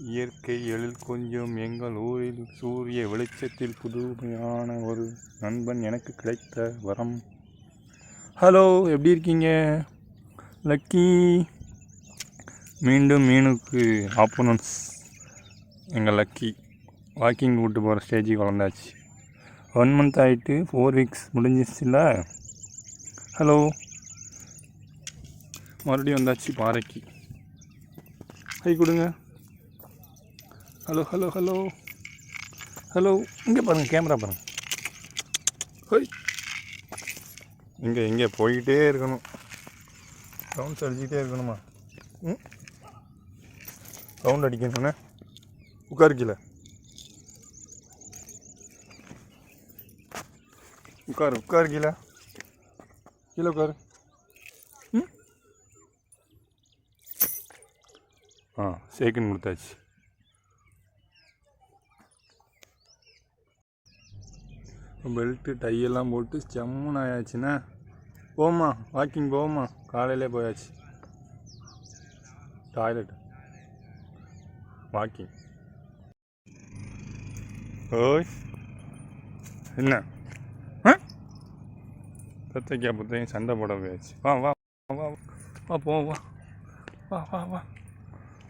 இயற்கை எழில் கொஞ்சம் எங்கள் ஊரில் சூரிய வெளிச்சத்தில் புதுமையான ஒரு நண்பன் எனக்கு கிடைத்த வரம். ஹலோ எப்படி இருக்கீங்க? லக்கி. மீண்டும் மீனுக்கு ஆப்போனன்ஸ். எங்கள் லக்கி. வாக்கிங் கூப்பிட்டு போகிற ஸ்டேஜுக்கு வளர்ந்தாச்சு. ஒன் மந்த் ஆகிட்டு ஃபோர் வீக்ஸ் முடிஞ்சிச்சுல ஹலோ மறுபடியும் வந்தாச்சு பாறைக்கு. கை கொடுங்க. Hello hello hello. ஹலோ இங்கே பாருங்கள் கேமரா பாருங்கள் ஹோய். இங்கே இங்கே போய்கிட்டே இருக்கணும். ரவுண்ட் அடிச்சுக்கிட்டே இருக்கணுமா? ம்? ரவுண்ட் அடிக்கணுண்ணே உட்காருக்கில? உட்காரு உட்காரு கீழே கீழே உட்காரு. ம்? ஆ சேக்குன்னு கொடுத்தாச்சு. பெல்ட்டு டையெல்லாம் போட்டு செம்முன்னு ஆயாச்சுண்ணே போமா வாக்கிங் போமா காலையிலே போயாச்சு. டாய்லெட் வாக்கிங் ஓய் என்ன? ஆ? தத்தைக்கா புத்தையும் சண்டை போட போயாச்சு. வா வா வா வா போ வா. வா வா வா.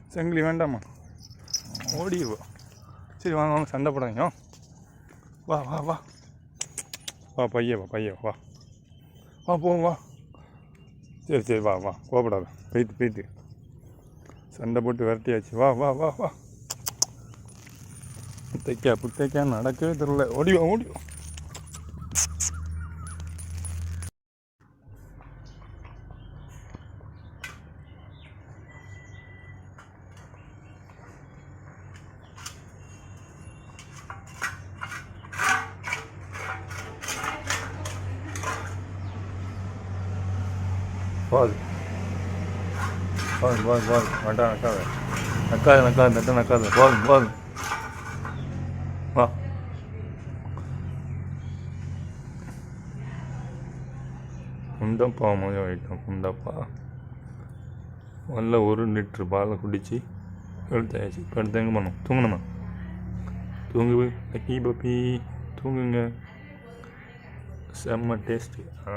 செங்கிலி வேண்டாமா ஓடிடுவோம் சரி வாங்க வாங்க சண்டை போடாங்க வா வா வா. வா பைய வா பைய வா. வா போவோம் வா. சரி சரி வா வா. கோபப்படாத. போயிட்டு போயிட்டு. சண்டை போட்டு விரட்டியாச்சு. வா வா வா வா. புத்தைக்கா புத்தைக்கா நடக்கவே தெரில ஓடி வா. போகுது போதும் போதும் போதும் வேண்டாம் நக்காது. நக்காது நக்காது நட்ட நக்காது. போதும் போதும் வா. குண்டப்பா மொழி வைக்கும் குண்டப்பா. நல்ல ஒரு லிட்ரு பாலை குடிச்சு எடுத்தாச்சு இப்போ எடுத்து எங்கே பண்ணும் தூங்கணுமா தூங்கு லக்கி பப்பி தூங்குங்க. செம்ம டேஸ்ட்டு ஆ.